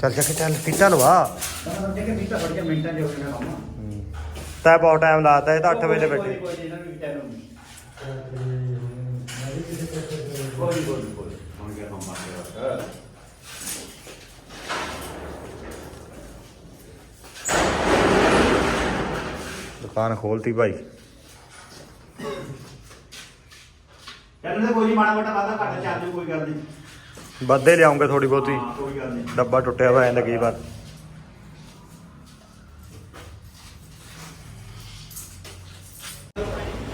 ਚੱਲ ਚੱਕ ਚੱਲ ਪੀਤਾ ਲਵਾ। ਤਾਂ ਜੇ ਕਿ ਮੀਟਾ ਫੜ ਕੇ ਮਿੰਟਾਂ ਦੇ ਹੋ ਗਿਆ ਕੰਮ। ਤੈ ਬਹੁਤ ਟਾਈਮ ਲਾਤਾ ਇਹ ਤਾਂ 8 ਵਜੇ ਬੈਠੇ। ਕੋਈ ਕੋਈ ਇਹਨਾਂ ਨੂੰ ਵੀ ਟਾਈਮ ਕੋਈ ਕੋਈ ਕੋਈ। ਹੁਣ ਗਿਆ ਕੰਮ ਆ ਗਿਆ? ਦੁਕਾਨ ਖੋਲਤੀ ਭਾਈ। ਕੋਈ ਮਾੜਾ ਮੋਟਾ ਵਾਧਾ ਘੱਟ ਚੱਲ ਕੋਈ ਗੱਲ ਨਹੀਂ ਵੱਧੇ ਲਿਆਉਂਗੇ ਥੋੜੀ ਬਹੁਤੀ। ਹਾਂ ਕੋਈ ਗੱਲ ਨਹੀਂ ਡੱਬਾ ਟੁੱਟਿਆ ਹੋਇਆ ਜਾਂਦਾ ਕਈ ਵਾਰ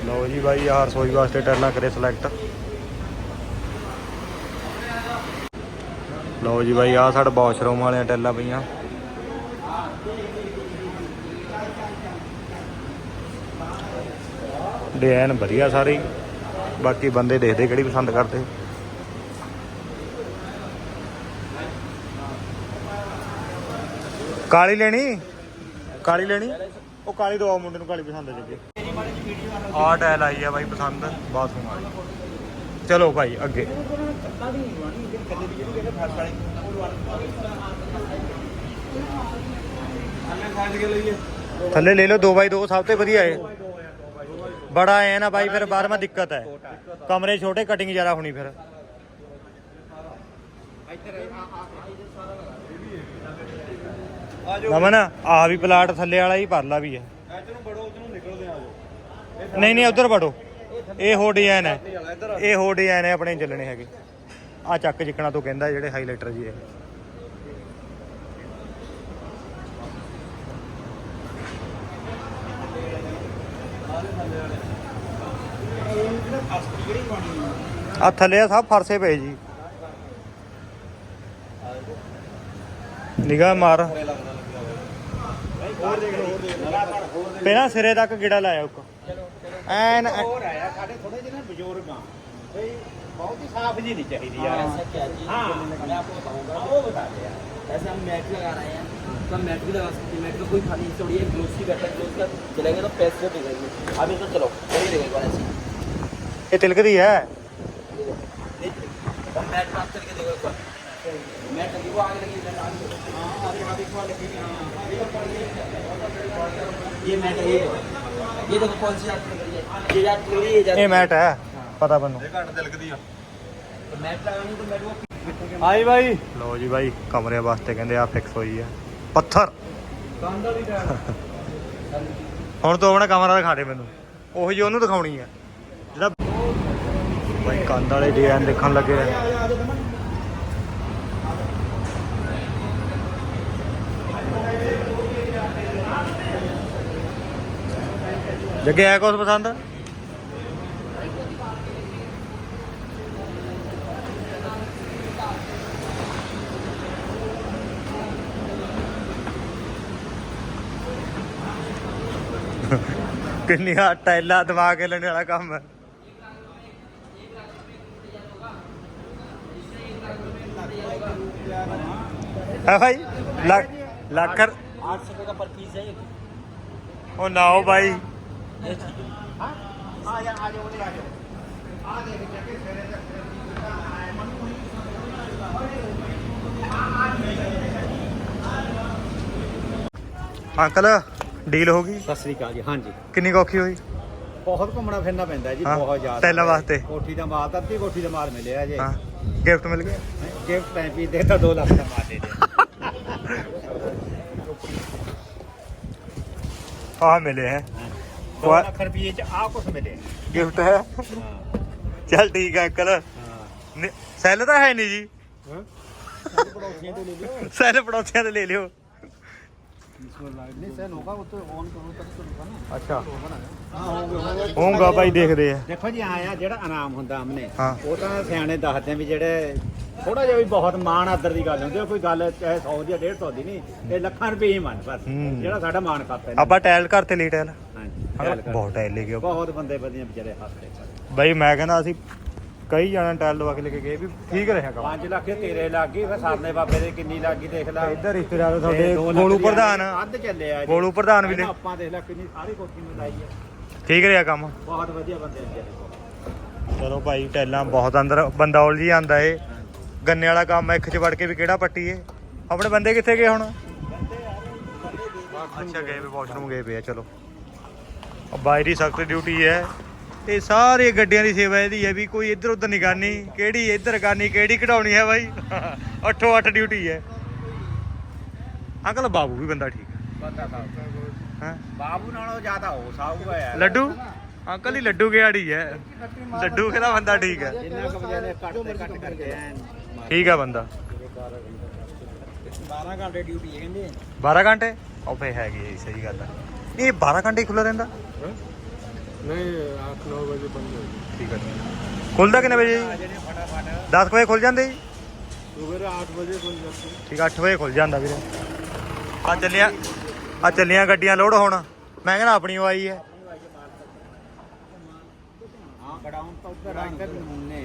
ਲਓ ਜੀ ਬਾਈ, ਆਹ ਰਸੋਈ ਵਾਸਤੇ ਟੈਲਾਂ ਕਰੇ ਸਿਲੈਕਟ ਲਓ ਜੀ ਬਾਈ, ਆਹ ਸਾਡਾ ਵਾਸ਼ਰੂਮ ਵਾਲੀਆਂ ਟੈਲਾਂ ਪਈਆਂ। ਡਿਜ਼ਾਈਨ ਵਧੀਆ ਸਾਰੇ। ਬਾਕੀ ਬੰਦੇ ਦੇਖਦੇ ਕਿਹੜੀ ਪਸੰਦ ਕਰਦੇ। ਕਾਲੀ ਲੈਣੀ? ਕਾਲੀ ਲੈਣੀ? ਉਹ ਕਾਲੀ ਦੋ ਮੁੰਡੇ ਨੂੰ ਕਾਲੀ ਪਸੰਦ ਆ ਜੱਗੇ ਆਹ ਟੈਲ ਆਈ ਆ ਬਾਈ ਪਸੰਦ ਬਾਥਰੂਮ ਵਾਲੀ। ਚਲੋ ਭਾਈ, ਅੱਗੇ। ਥੱਲੇ ਲੈ ਲਓ 2x2 ਸਭ ਤੋਂ ਵਧੀਆ ਹੈ ਬੜਾ ਹੈ ਨਾ ਬਾਈ, ਫਿਰ ਬਾਹਰ ਦਿੱਕਤ ਹੈ। ਕਮਰੇ ਛੋਟੇ ਕਟਿੰਗ ਜ਼ਿਆਦਾ ਹੋਣੀ ਫਿਰ। ਨਮਨ ਆ ਵੀ ਪਲਾਟ ਥੱਲੇ ਵਾਲਾ ਹੀ ਪਰਲਾ ਵੀ ਹੈ। ਇੱਧਰੋਂ ਬੜੋ, ਉਧਰੋਂ ਨਿਕਲਦੇ ਆ ਜਾਓ ਨਹੀਂ ਨਹੀਂ, ਉਧਰ ਵੜੋ। ਇਹ ਹੋ ਡਿਜ਼ਾਈਨ ਹੈ। ਇਹ ਹੋ ਡਿਜ਼ਾਈਨ ਹੈ, ਆਪਣੇ ਚੱਲਣੇ ਹੈਗੇ। ਆ ਚੱਕ ਜਿੱਕਣਾ ਤੋਂ ਕਹਿੰਦਾ, ਜਿਹੜੇ ਹਾਈਲਾਈਟਰ ਜੀ ਹੈ ਆ ਥੱਲੇ ਆ, ਸਭ ਫਰਸੇ ਪਏ ਜੀ। ਨਿਗਾਹ ਮਾਰ। ਪਹਿਲਾਂ ਸਿਰੇ ਤੱਕ ਗਿੜਾ ਲਾਇਆ ਉੱਕ ਐਨ ਹੋਰ ਆਇਆ ਸਾਡੇ ਥੋੜੇ ਜਿਹੇ ਨਾ ਬਜ਼ੁਰਗ ਆ ਬਈ ਬਹੁਤ ਹੀ ਸਾਫ ਜੀ ਨਹੀਂ ਚਾਹੀਦੀ ਯਾਰ ऐसा क्या जी हाँ। मैं आपको बताऊंगा ਉਹ ਬਤਾ ਦੇ ਯਾਰ ऐसे हम मैट लगा रहे हैं तो हम मैट भी लगा सकते हैं मैट का कोई खाली थोड़ी है ग्लोस की बैठक ग्लोस का चलेंगे तो पैसे से दिखाएंगे अब इसको चलो वही देगा एक बार ऐसे ਇਹ ਤਿਲਕਦੀ है हम मैट प्राप्त करके देखो एक बार मैट लगी वो आगे लगी मैट आगे हाँ आगे आगे को लगी हाँ ये मैट है ये देखो ये देखो कौन सी आपने करी है ये आपने करी है ये ਇਹ जाती ਮੈਟ ਹੈ ਪਤਾ ਮੈਨੂੰ ਇਹ ਘੱਟ ਦਿਲਕਦੀ ਆ तो मैट लगानी तो मैट वो ਆਈ ਬਾਈ ਲਓ ਜੀ ਬਾਈ ਕਮਰੇ ਵਾਸਤੇ ਕਹਿੰਦੇ ਆ ਫਿਕਸ ਹੋਈ ਹੈ ਪੱਥਰ कांदा भी का ਹੁਣ ਤੋਂ ਆਪਣਾ ਕਮਰਾ ਦਿਖਾ ਦੇ ਮੈਨੂੰ ਉਹੀ ਉਹਨੂੰ ਦਿਖਾਉਣੀ ਹੈ ਜਿਹੜਾ ਬਾਈ ਕੰਧ ਵਾਲੇ ਡਿਜ਼ਾਈਨ ਦੇਖਣ ਲੱਗੇ ਆ ਜੱਗੇ ਆ ਕੁਛ ਪਸੰਦ ਕਿੰਨੀਆਂ ਟਾਈਲਾਂ ਦਵਾ ਕੇ ਲੈਣ ਵਾਲਾ ਕੰਮ ਹੈ ਹੈ ਭਾਈ ਲੱਖ ਲੱਖ ਰ- आठ सौ रुपये का पर पीस है ये ਉਹ ਨਾ ਉਹ ਬਾਈ ये ठीक है ਆ ਯਾਰ ਆ ਜਾਓ ਉਹਦੇ ਆ ਜਾਓ ਆ ਦੇਖ ਚੱਕੇ ਸਵੇਰੇ ਤੱਕ ਅੰਕਲ ਡੀਲ ਹੋ ਗਈ? ਸਤਿ ਸ੍ਰੀ ਅਕਾਲ ਜੀ ਹਾਂਜੀ। ਕਿੰਨੀ ਕੁ ਔਖੀ ਹੋਈ? ਬਹੁਤ ਘੁੰਮਣਾ ਫਿਰਨਾ ਪੈਂਦਾ ਜੀ ਹਾਂ, ਬਹੁਤ ਜ਼ਿਆਦਾ। ਟੈਲਾਂ ਵਾਸਤੇ। ਕੋਠੀ ਦਾ ਮਾਲ ਤਾਂ ਅੱਧੀ ਕੋਠੀ ਦਾ ਮਾਲ ਮਿਲਿਆ ਜੇ। ਹਾਂ ਗਿਫਟ ਮਿਲ ਗਿਆ? ਗਿਫਟ ਵੀ ਦੇ ਤਾਂ 2 ਲੱਖ ਦਾ ਮਾਲ ਦੇ ਦੇ। ਆ ਮਿਲੇ ਹੈ। 2 ਲੱਖ ਰੁਪਏ ਚ ਆ ਕੁਛ ਮਿਲੇ ਗਿਫਟ ਹੈ? ਹਾਂ ਚੱਲ ਠੀਕ ਹੈ ਅੰਕਲ। ਹਾਂ। ਸੈੱਲ ਤਾਂ ਹੈ ਨਹੀਂ ਜੀ। ਹਾਂ? ਪੜੋਸੀਆਂ ਤੋਂ ਲੈ ਲਿਓ। ਸੈੱਲ ਪੜੋਸੀਆਂ ਤੇ ਲੈ ਲਿਓ। ਨਹੀਂ ਸੈਨ ਹੋਗਾ ਉਹ ਤੋਂ ਔਨ ਕਰੋ ਤਾਂ ਤੁਹਾਨੂੰ ਨਾ। ਅੱਛਾ। ਹਾਂ ਹੋਊਗਾ ਹੋਊਗਾ ਭਾਈ ਦੇਖਦੇ ਆ। ਦੇਖੋ ਜੀ ਆਇਆ ਜਿਹੜਾ ਆਰਾਮ ਹੁੰਦਾ ਹਾਂ। ਉਹ ਤਾਂ ਸਿਆਣੇ ਦੱਸਦੇ ਆ ਵੀ ਜਿਹੜੇ ਥੋੜਾ ਜਿਹਾ ਵੀ ਬਹੁਤ ਮਾਣ ਆਦਰ ਦੀ ਗੱਲ ਹੁੰਦੀ ਆ ਕੋਈ ਗੱਲ ਚਾਹੇ 100 ਦੀ ਆ, 150 ਦੀ ਨਹੀਂ ਇਹ ਲੱਖਾਂ ਰੁਪਏ ਹੀ ਮੰਨ ਬਸ। ਹੂੰ। ਜਿਹੜਾ ਸਾਡਾ ਮਾਣ ਕਰਤਾ ਇਹਨੇ। ਆਪਾਂ ਟਾਇਲ ਘਰ ਤੇ ਲਈ ਟਾਇਲ ਹਾਂਜੀ। ਬਹੁਤ ਟਾਇਲ ਲੈ ਗਏ ਬਹੁਤ ਬੰਦੇ ਵਧੀਆ ਵਿਚਾਰੇ ਹੱਸਦੇ ਬਾਈ ਮੈਂ ਕਹਿੰਦਾ ਅਸੀਂ ਕਈ ਜਣਾ ਟਾਇਲ ਲਵਾ ਕੇ ਲੈ ਕੇ ਗਏ ਵੀ ਠੀਕ ਰਿਹਾ ਕੰਮ। 5 ਲੱਖ ਦੇ ਤੇਰੇ ਲੱਗ ਗਈ ਫਿਰ ਸਰਨੇ ਬਾਬੇ ਦੇ ਕਿੰਨੀ ਲੱਗ ਗਈ ਦੇਖ ਲੈ। ਇੱਧਰ ਰਿਸ਼ਤੇਦਾਰ ਤੁਹਾਡੇ ਗੋਲੂ ਪ੍ਰਧਾਨ। ਅੱਧ ਚੱਲਿਆ ਗੋਲੂ ਪ੍ਰਧਾਨ ਵੀ ਨੇ। ਇਹਨਾਂ ਆਪਾਂ ਦੇਖ ਲੈ ਕਿੰਨੀ ਸਾਰੀ ਕੋਠੀ ਮਿਲਾਈ ਹੈ ਠੀਕ ਰਿਹਾ ਕੰਮ। ਬਹੁਤ ਵਧੀਆ ਬੰਦੇ ਵਿਚਾਰੇ। ਚਲੋ ਭਾਈ ਟਾਇਲਾਂ ਬਹੁਤ ਅੰਦਰ ਬੰਦਾ ਉਲਝੀ ਆਂਦਾ ਏ। ਗੰਨੇ ਵਾਲਾ ਕੰਮ ਇੱਕ ਚ ਵੜ ਕੇ ਵੀ ਕਿਹੜਾ ਪੱਟੀ ਏ। ਆਪਣੇ ਬੰਦੇ ਕਿੱਥੇ ਗਏ ਹੁਣ? ਅੱਛਾ ਗਏ ਵੇ ਵਾਸ਼ਰੂਮ ਗਏ ਪਏ ਆ ਚਲੋ। ਦੀ ਸਖਤ ਡਿਊਟੀ ਹੈ। ਇਹ ਸਾਰੇ ਗੱਡੀਆਂ ਦੀ ਸੇਵਾ ਇਹਦੀ ਹੈ ਵੀ ਕੋਈ ਇੱਧਰ ਉੱਧਰ ਨਹੀਂ ਕਰਨੀ ਕਿਹੜੀ ਇੱਧਰ ਕਰਨੀ ਕਿਹੜੀ ਕਢਾਉਣੀ ਹੈ ਬਾਈ। (laughs) ਅੱਠੋ ਅੱਠ ਡਿਊਟੀ ਹੈ। ਅੰਕਲ ਬਾਬੂ ਵੀ ਬੰਦਾ ਠੀਕ ਹੈ ਪਤਾ ਸਾਹਿਬ ਹਾਂ? ਬਾਬੂ ਨਾਲੋਂ ਜ਼ਿਆਦਾ ਹੋ ਸਾਊ ਹੈ ਲੱਡੂ? ਅੰਕਲ ਹੀ ਲੱਡੂ ਗਿਆੜੀ ਹੈ? ਲੱਡੂ ਕਿਹਦਾ ਬੰਦਾ ਠੀਕ ਹੈ? ਜਿੰਨਾ ਕੁ ਵਜੇ ਨੇ ਕੱਟ ਤੇ ਕੱਟ ਕਰਕੇ ਐਨ ਠੀਕ ਹੈ ਬੰਦਾ। 12 ਘੰਟੇ ਡਿਊਟੀ ਹੈ ਕਹਿੰਦੇ। 12 ਘੰਟੇ? ਉਹ ਫੇ ਹੈਗੀ ਸਹੀ ਗੱਲ ਹੈ ਇਹ 12 ਘੰਟੇ ਹੀ ਖੁੱਲਾ ਰਹਿੰਦਾ? ਨਹੀਂ 8-9 ਵਜੇ ਬੰਦ ਹੋ ਗਈ ਠੀਕ ਹੈ ਖੁੱਲਦਾ ਕਿੰਨੇ ਵਜੇ? ਜੀ ਜਿਹੜੇ ਫਟਾਫਟ। 10 ਵਜੇ ਖੁੱਲ ਜਾਂਦੇ ਜੀ? ਸਵੇਰੇ 8 ਵਜੇ ਖੁੱਲ ਜਾਂਦੀ। ਠੀਕ ਆ 8 ਵਜੇ ਖੁੱਲ ਜਾਂਦਾ ਵੀਰੇ। ਆ ਚੱਲੀਆਂ ਆ ਚੱਲੀਆਂ ਗੱਡੀਆਂ ਲੋਡ ਹੁਣ। ਮੈਂ ਕਹਿੰਦਾ ਆਪਣੀ ਉਹ ਆਈ ਹੈ।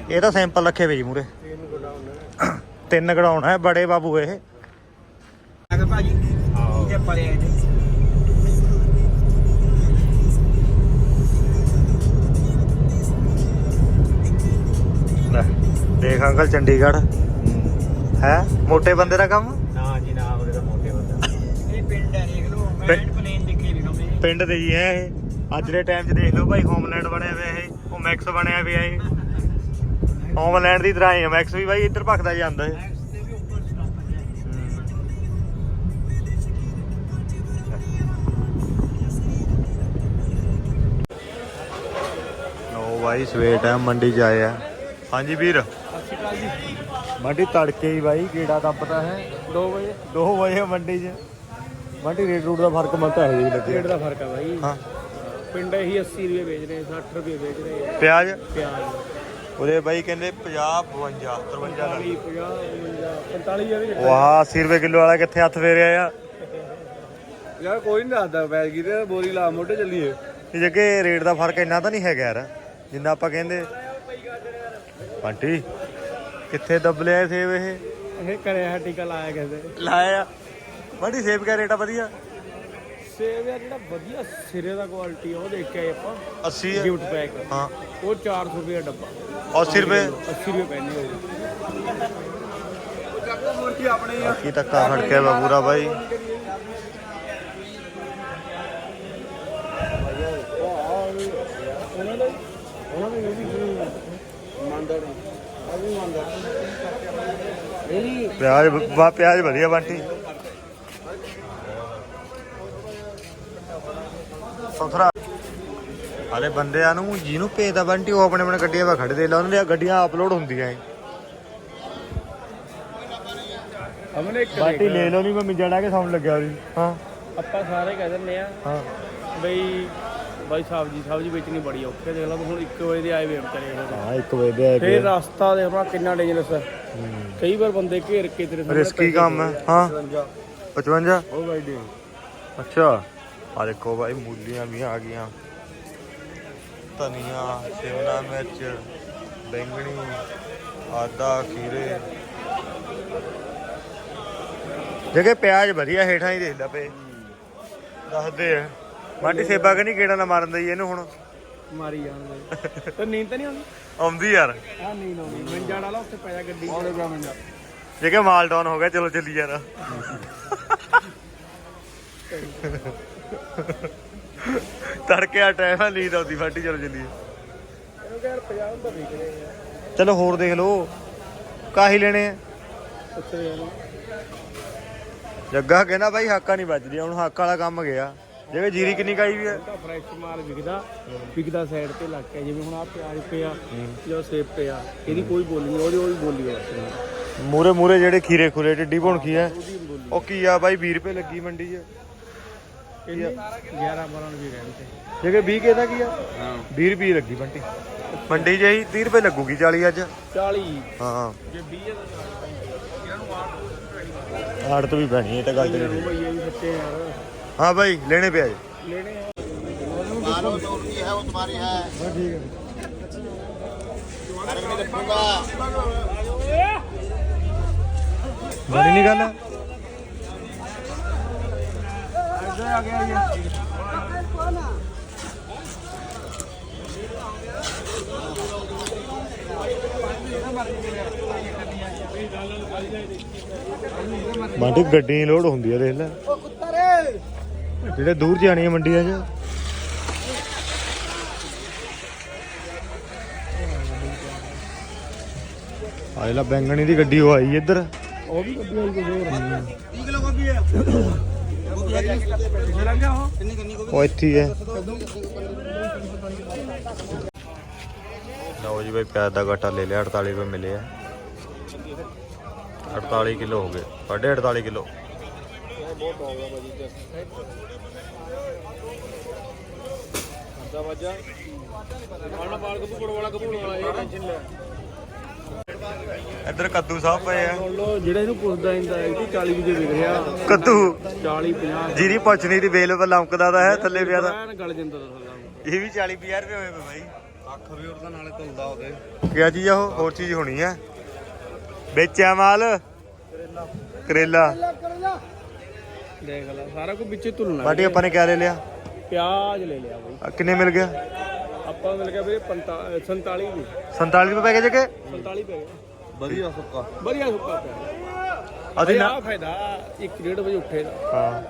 ਇਹ ਤਾਂ ਸੈਂਪਲ ਰੱਖੇ ਵੇ ਜੀ ਮੂਰੇ ਤਿੰਨ ਕਢਾਉਣਾ ਹੈ ਬੜੇ ਬਾਬੂ ਇਹ। ਭਾਜੀ ਆਹੋ। ਇਹ ਪਰੇ ਦੇਖ ਅੰਕਲ ਚੰਡੀਗੜ੍ਹ। ਹੈ? ਮੋਟੇ ਬੰਦੇ ਦਾ ਕੰਮ? ਨਾ ਜੀ ਨਾ ਉਹਦੇ ਤਾਂ ਮੋਟੇ ਬੰਦਾ ਇਹ ਪਿੰਡ ਹੈ ਦੇਖ ਲਓ ਮੈਂ ਪਿੰਡ- ਪਲੇਨ ਦੇਖੇ ਵੀ ਕਮੇ ਪਿੰਡ ਦੇ ਜੀ ਹੈ ਇਹ। ਅੱਜ ਦੇ ਟਾਈਮ 'ਚ ਦੇਖ ਲਓ ਭਾਈ ਹੋਮਲੈਂਡ ਬਣਿਆ ਹੋਇਆ ਇਹ। ਉਹ ਮੈਕਸ ਬਣਿਆ ਹੋਇਆ ਇਹ। ਹੋਮਲੈਂਡ ਦੀ ਤਰ੍ਹਾਂ ਹੀ ਹੈ ਮੈਕਸ ਵੀ ਭਾਈ ਇੱਧਰ ਭਖਦਾ ਜਾਂਦਾ ਹੈ ਭਾਈ ਸਵੇਰ ਟਾਈਮ ਮੰਡੀ 'ਚ ਆਏ ਆ। ਹਾਂਜੀ ਵੀਰ। ਮੰਡੀ ਤੜਕੇ ਹੀ ਭਾਈ ਕੀੜਾ ਦੱਬਦਾ ਹੈ। 2 ਵਜੇ 2 ਵਜੇ ਮੰਡੀ 'ਚ। ਮੰਡੀ ਰੇਟ ਰੂਟ ਦਾ ਫ਼ਰਕ ਮਨ ਤਾਂ ਹੈ ਜੀ ਲੱਗਿਆ ਰੇਟ ਦਾ ਫ਼ਰਕ ਆ ਬਾਈ। ਹਾਂ। ਪਿੰਡ ਹੀ 80 ਰੁਪਏ ਵੇਚ ਰਹੇ 60 ਰੁਪਏ ਵੇਚ ਰਹੇ ਪਿਆਜ਼? ਪਿਆਜ਼। ਉਹਦੇ ਬਾਈ ਕਹਿੰਦੇ 50 52 53 ਲੱਗ 40 50 45 ਆ ਵੀ ਵਾਹ 80 ਰੁਪਏ ਕਿਲੋ ਵਾਲਾ ਕਿੱਥੇ ਹੱਥ ਫੇਰਿਆ ਆ। ਯਾਰ ਕੋਈ ਨਹੀਂ ਦੱਸਦਾ ਬੈਗ ਕਿਤੇ ਬੋਰੀ ਲਾ ਮੋਢੇ ਚੱਲੀਏ। ਇਹ ਜੱਗੇ ਰੇਟ ਦਾ ਫ਼ਰਕ ਇੰਨਾ ਤਾਂ ਨਹੀਂ ਹੈਗਾ ਯਾਰ। ਜਿੰਨਾ ਆਪਾਂ ਕਹਿੰਦੇ। ਆਂਟੀ ਕਿੱਥੇ ਦੱਬ ਲਿਆ ਇਹ ਸੇਬ ਇਹ? ਇਹ ਕਰਿਆ ਟੀਕਾ ਲਾਇਆ ਕਿਸੇ ਲਾਇਆ। ਬੜੀ ਸੇਬ ਕਾ ਰੇਟ ਆ ਵਧੀਆ? ਸੇਬ ਯਾਰ ਜਿਹੜਾ ਵਧੀਆ ਸਿਰੇ ਦਾ ਕੁਆਲਿਟੀ ਉਹ ਦੇਖ ਕੇ ਆਏ ਆਪਾਂ। 80 ਹੈ ਗਿਫਟ ਪੈਕ ਹਾਂ। ਉਹ 400 ਰੁਪਏ ਡੱਬਾ। 80 ਰੁਪਏ? 80 ਰੁਪਏ ਪੈਣੇ ਹੋਏ ਬਾਕੀ ਧੱਕਾ ਖੜਕਿਆ ਵਾ ਪੂਰਾ ਬਾਈ। ਉਹਨਾਂ ਦਾ ਉਹਨਾਂ ਦੇ ਆ ਵੀ ਨਹੀਂ ਪਿਆਜ਼ ਵਾ ਪਿਆਜ਼ ਵਧੀਆ ਬੰਟੀ। ਸੋਥਰਾ। ਹਾਲੇ ਬੰਦਿਆਂ ਨੂੰ ਜਿਹਨੂੰ ਭੇਜਦਾ ਬੰਟੀ ਉਹ ਆਪਣੇ ਆਪਣੇ ਗੱਡੀਆਂ 'ਤੇ ਖੜਦੇ ਲਾ ਉਹਨਾਂ ਦੀਆਂ ਗੱਡੀਆਂ ਅਪਲੋਡ ਹੁੰਦੀਆਂ ਐ। ਹਮਨੇ ਇੱਕ ਬੰਟੀ ਲੈ ਲਓ ਨਹੀਂ ਮੈਂ ਮਿੰਜੜਾ ਕੇ ਸੌਣ ਲੱਗਿਆ ਵੀ ਹਾਂ। ਆਪਾਂ ਸਾਰੇ ਕਹਿ ਦਿੰਦੇ ਆ ਹਾਂ। ਬਈ ਬਾਈ ਸਬਜੀ ਸਬਜੀ ਵੇਚਣੀ ਬੜੀ ਔਖੀ ਦੇਖ ਲਓ ਹੁਣ 1 ਵਜੇ ਦੇ ਆਏ ਵੇ ਵਿਚਾਰੇ ਇਹ ਹਾਂ ਇੱਕ ਵਜੇ ਦੇ ਆਏ ਫੇਰ ਰਸਤਾ ਦੇਖਣਾ ਕਿੰਨਾ ਡੇਂਜਰਸ ਹੈ। ਕਈ ਵਾਰ ਬੰਦੇ ਘੇਰ ਕੇ ਤੇਰੇ ਸਾਹਮਣੇ ਰਿਸਕੀ ਕੰਮ ਹੈ। ਹਾਂ 55 ਉਹ ਬਾਈ ਡੇ ਅੱਛਾ। ਆ ਦੇਖੋ ਭਾਈ ਮੂਲੀਆਂ ਵੀ ਆ ਗਈਆਂ। ਧਨੀਆ ਸ਼ਿਮਲਾ ਮਿਰਚ ਬੈਂਗਣੀ ਆਦਾ ਖੀਰੇ। ਜਗੇ ਪਿਆਜ਼ ਵਧੀਆ ਹੇਠਾਂ ਹੀ ਦੇਖ ਲੈ ਪਏ। ਦੱਸਦੇ ਆ। ਮਾਟੀ ਸੇਬਾ ਕਿ ਨਹੀਂ ਕਿਹੜਾ ਨਾ ਮਾਰਨ ਦਈ ਇਹਨੂੰ ਹੁਣ? ਮਾਰੀ ਜਾਂਦੇ। ਤੇ ਨੀਂਦ ਤਾਂ ਨਹੀਂ ਆਉਂਦੀ? ਆਉਂਦੀ ਯਾਰ। ਆ ਨੀਂਦ ਆਉਂਦੀ। ਮੰਜਾ ਵਾਲਾ ਉੱਥੇ ਪੈ ਜਾ ਗੱਡੀ ਉਹਦੇ ਪਿਆ ਮੰਜਾ ਜਗੇ ਮਾਲ ਡਾਊਨ ਹੋ ਗਿਆ ਚਲੋ ਚੱਲੀ ਯਾਰ। ਤੜਕੇ ਆ ਟਾਈਮ ਆ ਨੀਂਦ ਆਉਂਦੀ ਫਾਟੀ ਚਲੋ ਚੱਲੀਏ। ਇਹਨੂੰ ਕਹਿੰਦਾ 50 ਦਾ ਵਿਕ ਰਹੇ ਆ ਚਲੋ ਹੋਰ ਦੇਖ ਲਓ। ਕਾਹੀ ਲੈਣੇ ਆ? ਜੱਗਾ ਕਹਿੰਦਾ ਬਾਈ ਹਾਕਾ ਨਹੀਂ ਵੱਜਦੀ ਹੁਣ ਹੱਕ ਵਾਲਾ ਕੰਮ ਗਿਆ। ਜਿਵੇਂ ਜੀਰੀ ਕਿੰਨੀ ਕਾਈ ਵੀ ਤਾਂ ਫਰੈਸ਼ ਮਾਲ ਵਿਕਦਾ ਵਿਕਦਾ ਸਾਈਡ ਤੇ ਲੱਗ ਗਿਆ ਜਿਵੇਂ ਹੁਣ ਆ ਪਿਆਜ਼ ਪਿਆ ਜਾਂ ਸੇਬ ਪਿਆ ਇਹਦੀ ਕੋਈ ਬੋਲੀ ਨਹੀਂ ਉਹਦੀ ਉਹਦੀ ਬੋਲੀ ਬਸ। ਮੂਰੇ ਮੂਰੇ ਜਿਹੜੇ ਖੀਰੇ ਖੁਰੇ ਭੁਣਕੀ ਆ ਉਹਦੀ ਬੋਲੀ ਉਹ ਕੀ ਆ ਬਾਈ 20 ਰੁਪਏ ਲੱਗੀ ਮੰਡੀ 'ਚ। ਇਹਦੀ 11 12 ਰੁਪਏ ਰਹਿੰਦੇ ਜਗੇ 20 ਕਿਹਦਾ ਕੀ ਆ? ਹਾਂ। 20 ਰੁਪਏ ਲੱਗੀ ਮੰਡੀ। ਮੰਡੀ 'ਚ ਹੀ 30 ਰੁਪਏ ਲੱਗੂਗੀ 40 ਅੱਜ। 40 ਹਾਂ ਜੇ 20 ਦਾ ਇਹਨਾਂ ਨੂੰ ਆਟ ਆੜਤ ਵੀ ਪੈਣੀ ਇਹ ਤਾਂ ਗੱਲ ਤੇ ਉਹ ਭਈਏ ਵੀ ਸੱਚੇ ਯਾਰ। ਹਾਂ ਬਾਈ ਲੈਣੇ ਪਿਆ ਜੀ। ਲੈਣੇ ਆ। ਗੱਲ ਆ ਗਿਆ ਜੀ ਬਾਂਟੀ ਗੱਡੀ ਲੋਡ ਹੁੰਦੀ ਆ ਦੇਖ ਲੈ। ਜਿਹੜੇ ਦੂਰ ਜਾਣੀਆਂ ਮੰਡੀਆਂ 'ਚ। ਆਏ ਲਾ ਬੈਂਗਣੀ ਦੀ ਗੱਡੀ ਉਹ ਆਈ ਇੱਧਰ। ਉਹ ਵੀ ਗੱਡੀ ਆਈ ਕੋਈ ਹੋਰ। ਉਹ ਇੱਥੇ ਹੀ ਹੈ। ਲਓ ਜੀ ਬਈ ਪਿਆਜ਼ ਦਾ ਘਾਟਾ ਲੈ ਲਿਆ 48 ਰੁਪਏ ਮਿਲੇ ਆ। 48 ਕਿਲੋ ਹੋ ਗਏ ਸਾਢੇ 48 ਕਿਲੋ। ਦਾ ਵਾਜਾ। ਆਣਾ ਬਾਲ ਕਪੂੜ ਵਾਲਾ ਕਪੂੜ ਵਾਲਾ ਇਹ ਟੈਨਸ਼ਨ ਲੈ। ਇੱਧਰ ਕੱਦੂ ਸਾਹਿਬ ਪਏ ਆ। ਜਿਹੜਾ ਇਹਨੂੰ ਪੁੱਛਦਾ ਇੰਦਾ ਇਹਦੀ 40 ਵੀ ਦੇ ਵਿਕ ਰਿਹਾ। ਕੱਦੂ। 40 50 ਜਿਹਦੀ ਪੁੱਛਣੀ ਦੀ ਵੇਲ ਲੰਕਦਾ ਦਾ ਹੈ ਥੱਲੇ ਪਿਆ ਦਾ ਐਨ ਗਲ ਜਾਂਦਾ ਦਾ ਸਾਡਾ ਇਹ ਵੀ 40 50 ਰੁਪਏ ਹੋਏ ਪਏ ਬਾਈ। ਅੱਖ ਵੀ ਉਹਦਾ ਨਾਲੇ ਧੁਲਦਾ ਉਹਦੇ। ਕਿਆ ਚੀਜ਼ ਆ ਉਹ? ਹੋਰ ਚੀਜ਼ ਹੋਣੀ ਆ। ਵੇਚਿਆ ਮਾਲ। ਕਰੇਲਾ। ਦੇਖ ਲੈ ਸਾਰਾ ਕੁਝ ਵਿੱਚੇ ਧੁਲਣਾ ਬਾਟੀ ਆਪਾਂ ਨੇ ਕਿਆ ਲੈ ਲਿਆ? ਪਿਆਜ਼ ਲੈ ਲਿਆ ਬਈ। ਕਿੰਨੇ ਮਿਲ ਗਿਆ ਆਪਾਂ ਮਿਲ ਗਿਆ ਵੀਰੇ 47 ਵੀ 47 ਰੁਪਏ। ਪੈ ਗਏ ਜੱਗੇ 47 ਪੈ ਗਿਆ ਵਧੀਆ ਸੁੱਕਾ। ਵਧੀਆ ਸੁੱਕਾ ਪਿਆ। ਅਸੀਂ ਅਸੀਂ ਨਾ ਆ ਫਾਇਦਾ 1:30 ਵਜੇ ਉੱਠੇ ਦਾ। ਹਾਂ।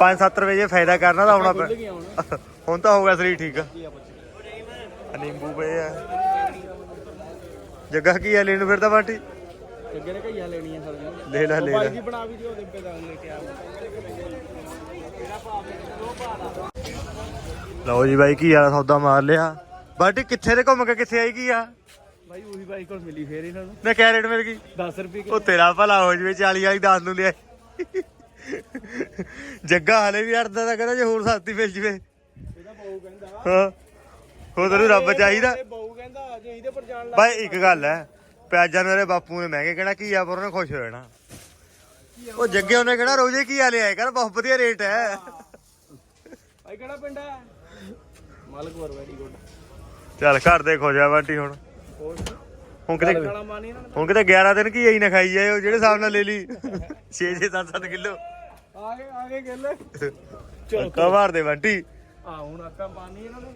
5-7 ਰੁਪਏ ਜੇ ਫਾਇਦਾ ਕਰਨਾ ਤਾਂ ਆਉਣਾ ਖੁੱਲ ਪੈ ਗਿਆ ਹੁਣ। (laughs) ਹੁਣ ਤਾਂ ਹੋ ਗਿਆ ਸਰੀਰ ਠੀਕ। ਆ ਨਿੰਬੂ ਪਏ ਆ। ਜੱਗਾ ਕੀ ਆ ਲੈਣ ਨੂੰ ਫਿਰਦਾ ਬਾਟੀ? ਅੱਗੇ ਨੇ ਕਈਆਂ ਲੈਣੀਆਂ ਸਾਰੀਆਂ ਲੈ ਲੈ ਲੈ ਬਾਈ ਲੈ। ਜੀ ਬਣਾ ਵੀ ਦਿਓ ਦੇ ਦਾ ਲੈ ਕੇ ਆ ਲਓ ਜੀ ਬਾਈ ਕੀ ਆ? ਸੌਦਾ ਮਾਰ ਲਿਆ। ਬਾਟੀ ਕਿੱਥੇ ਦੇ ਘੁੰਮ ਕੇ ਕਿੱਥੇ ਆਈ? ਕੀ ਆ? ਬਾਈ ਉਹੀ ਬਾਈ ਕੋਲ ਮਿਲੀ ਫੇਰ ਇਹਨਾਂ ਨੂੰ। ਮੈਂ ਕਿਆ ਰੇਟ ਮਿਲ ਗਈ। 10 ਰੁਪਏ ਉਹ ਤੇਰਾ ਭਲਾ ਹੋ ਜਵੇ 40 ਵਾਲੀ 10 ਨੂੰ ਲਿਆ। ਜੱਗਾ ਹਲੇ ਵੀ ਅੜਦਾ ਤਾਂ ਕਹਿੰਦਾ ਜੇ ਹੋਰ ਸਸਤੀ ਮਿਲ ਜਵੇ। ਇਹਦਾ ਬਾਊ ਕਹਿੰਦਾ। ਹਾਂ। ਹੋਰ ਤੈਨੂੰ ਰੱਬ ਚਾਹੀਦਾ। ਬਾਊ ਕਹਿੰਦਾ ਜੇ ਇਹਦੇ ਪਰ ਜਾਣ ਲੱਗ ਬਾਈ ਇੱਕ ਗੱਲ ਹੈ। ਪਿਆਜ਼ਾਂ ਨੂੰ ਇਹਦੇ ਬਾਪੂ ਨੇ ਮਹਿੰਗੇ ਕਹਿਣਾ ਕੀ ਆ ਪਰ ਉਹਨੇ ਖੁਸ਼ ਹੋ ਜਾਣਾ ਉਹ ਜੱਗੇ ਉਹਨੇ ਕਹਿਣਾ ਰੋਜ਼ੇ ਕੀ ਆ ਲਿਆਏ ਕਰ ਬਹੁਤ ਵਧੀਆ ਰੇਟ ਹੈ। ਭਾਈ ਕਿਹੜਾ ਪਿੰਡ ਹੈ? Malakpur very good. ਚੱਲ ਘਰ ਦੇ ਖੋ ਜਾ ਬਾਟੀ ਹੁਣ। ਹੁਣ ਕਿਤੇ ਹੁਣ ਕਿਤੇ 11 ਦਿਨ ਕੀ ਆਈ ਨਾ ਖਾਈ ਜਾਏ ਉਹ ਜਿਹੜੇ ਹਿਸਾਬ ਨਾਲ ਲੈ ਲਈ। 6 6 7 7 ਕਿਲੋ। ਆ ਗਏ ਆ ਗਏ ਗੱਲ। ਚਲੋ ਕਾ ਮਾਰ ਦੇ ਬਾਟੀ। ਆ ਹੁਣ ਆਕਾ ਪਾਣੀ ਇਹਨਾਂ ਨੇ।